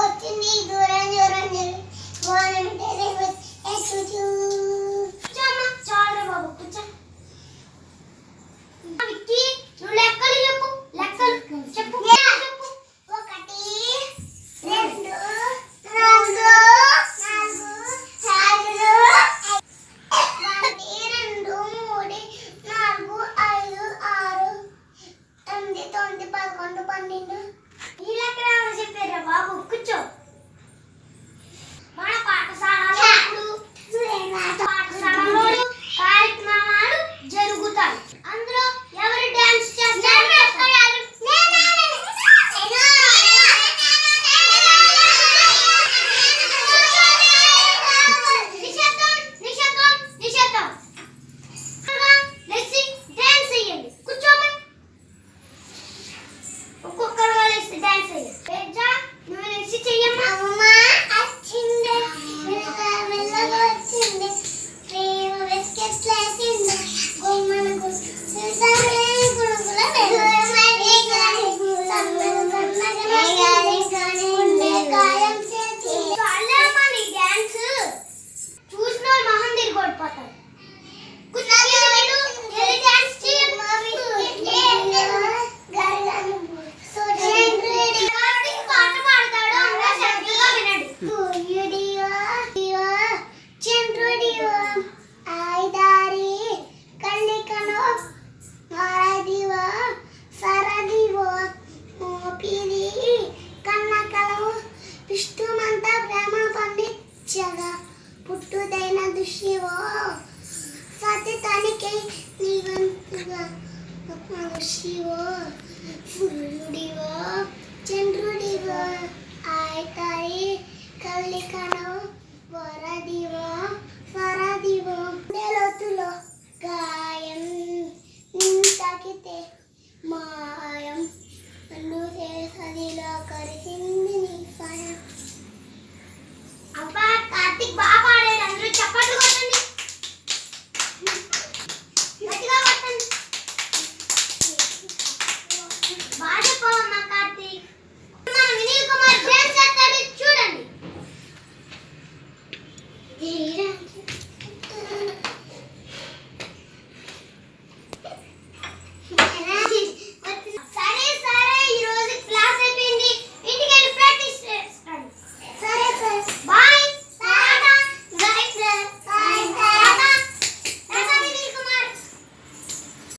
వచ్చింది దూరం దూరం 바보 그쵸? మనిషివో సూర్యుడివో చంద్రుడివో ఆయితాయి కళ్ళికనో వరదివో వరదివో నెలతులో గాయం నిన్ను తాకితే మాయం నన్ను చేసదిలో కరిసింది నీ సాయం